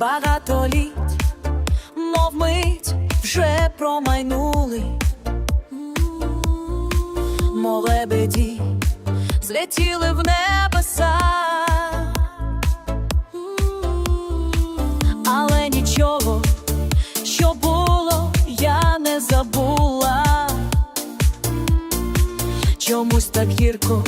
багато літ, мов мить вже промайнули, мов лебеді злетіли в небеса, але нічого, що було, я не забула, чомусь так гірко.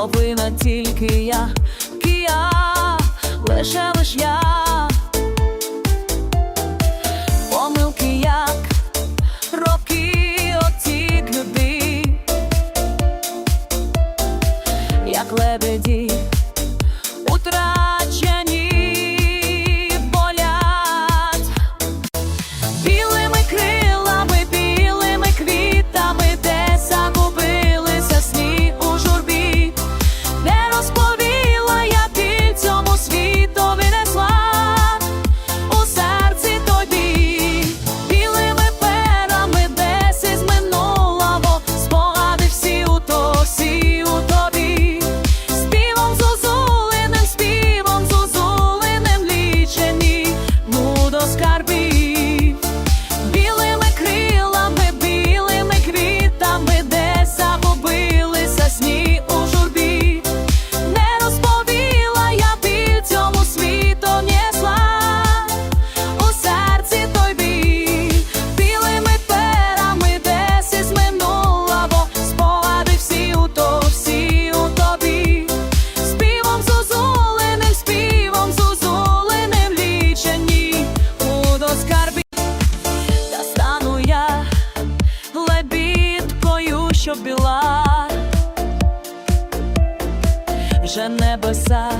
Повинна тільки я, кія, лише лиш я, помилки як роки отік люди, як лебеді. що біла вже небеса.